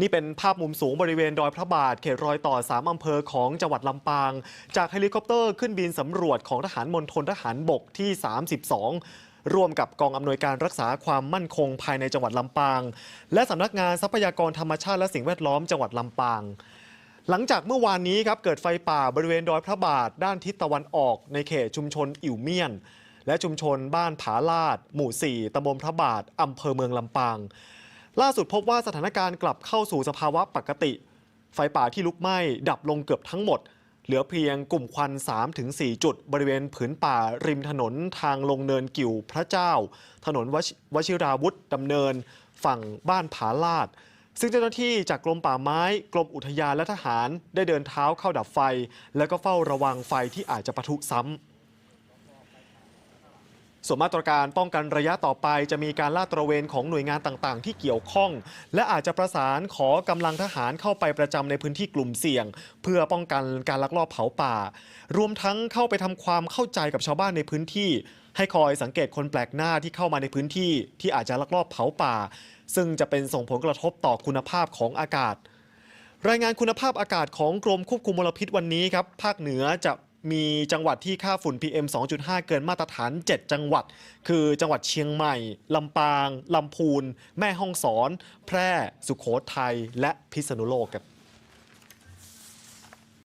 นี่เป็นภาพมุมสูงบริเวณดอยพระบาทเขตรอยต่อ 3 อำเภอของจังหวัดลำปาง จากเฮลิคอปเตอร์ขึ้นบินสำรวจของทหารมณฑลทหารบกที่ 32ร่วมกับกองอำนวยการรักษาความมั่นคงภายในจังหวัดลำปาง และสำนักงานทรัพยากรธรรมชาติและสิ่งแวดล้อมจังหวัดลำปาง หลังจากเมื่อวานนี้ครับเกิดไฟป่าบริเวณดอยพระบาท ด้านทิศตะวันออก ในเขตชุมชนอิ่วเมียน และชุมชนบ้านผาลาด หมู่ 4ตำบลพระบาทอำเภอเมืองลำปาง ล่าสุดพบว่าสถานการณ์กลับเข้าสู่สภาวะปกติ ไฟป่าที่ลุกไหม้ดับลงเกือบทั้งหมด เหลือเพียงกลุ่มควัน 3-4 จุด บริเวณผืนป่าริมถนนทางลงเนินกิ่วพระเจ้า ถนนวชวชิราวุธดำเนิน ฝั่งบ้านผาลาด ซึ่งเจ้าหน้าที่จากกรมป่าไม้ กรมอุทยานและทหารได้เดินเท้าเข้าดับไฟ แล้วก็เฝ้าระวังไฟที่อาจจะปะทุซ้ำ ส่วนมาตรการป้องกันระยะต่อไป จะมีการลาดตระเวนของหน่วยงานต่างๆ ที่เกี่ยวข้อง และอาจจะประสานขอกำลังทหารเข้าไปประจำในพื้นที่กลุ่มเสี่ยง เพื่อป้องกันการลักลอบเผาป่า รวมทั้งเข้าไปทำความเข้าใจกับชาวบ้านในพื้นที่ ให้คอยสังเกตคนแปลกหน้าที่เข้ามาในพื้นที่ ที่อาจจะลักลอบเผาป่า ซึ่งจะเป็นส่งผลกระทบต่อคุณภาพของอากาศรายงานคุณภาพอากาศของกรมควบคุมมลพิษวันนี้ครับ ภาคเหนือจะ มีจังหวัดที่ค่าฝุ่น PM 2.5 เกินมาตรฐาน 7 จังหวัด คือจังหวัดเชียงใหม่ ลำปาง ลำพูน แม่ฮ่องสอน แพร่ สุโขทัย และพิษณุโลกครับ